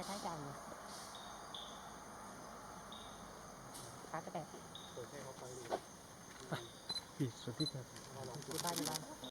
ายท้ายจานเลยขาตะแบบเปิดให้เขาไปดูปิดสวัสดีครับบ้านอยู่บ้าน